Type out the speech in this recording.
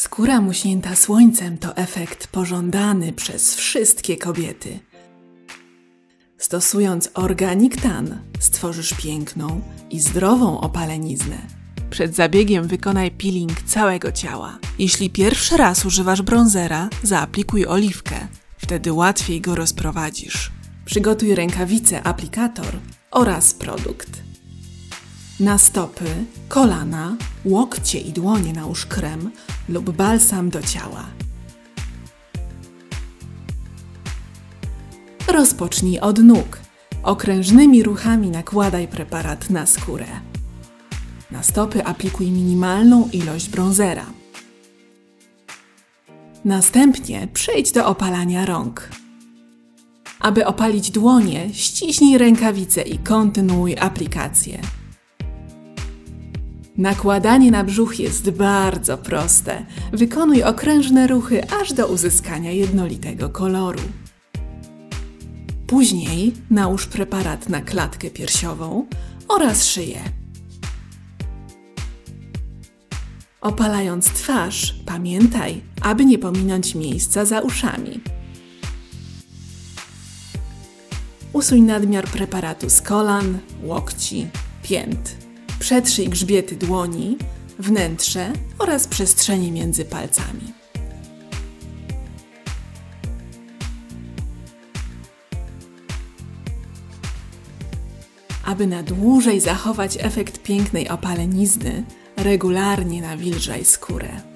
Skóra muśnięta słońcem to efekt pożądany przez wszystkie kobiety. Stosując organic tan, stworzysz piękną i zdrową opaleniznę. Przed zabiegiem wykonaj peeling całego ciała. Jeśli pierwszy raz używasz bronzera, zaaplikuj oliwkę. Wtedy łatwiej go rozprowadzisz. Przygotuj rękawice, aplikator oraz produkt. Na stopy, kolana, łokcie i dłonie nałóż krem lub balsam do ciała. Rozpocznij od nóg. Okrężnymi ruchami nakładaj preparat na skórę. Na stopy aplikuj minimalną ilość bronzera. Następnie przejdź do opalania rąk. Aby opalić dłonie, ściśnij rękawice i kontynuuj aplikację. Nakładanie na brzuch jest bardzo proste. Wykonuj okrężne ruchy aż do uzyskania jednolitego koloru. Później nałóż preparat na klatkę piersiową oraz szyję. Opalając twarz, pamiętaj, aby nie pominąć miejsca za uszami. Usuń nadmiar preparatu z kolan, łokci, pięt. Przetrzyj grzbiety dłoni, wnętrze oraz przestrzenie między palcami. Aby na dłużej zachować efekt pięknej opalenizny, regularnie nawilżaj skórę.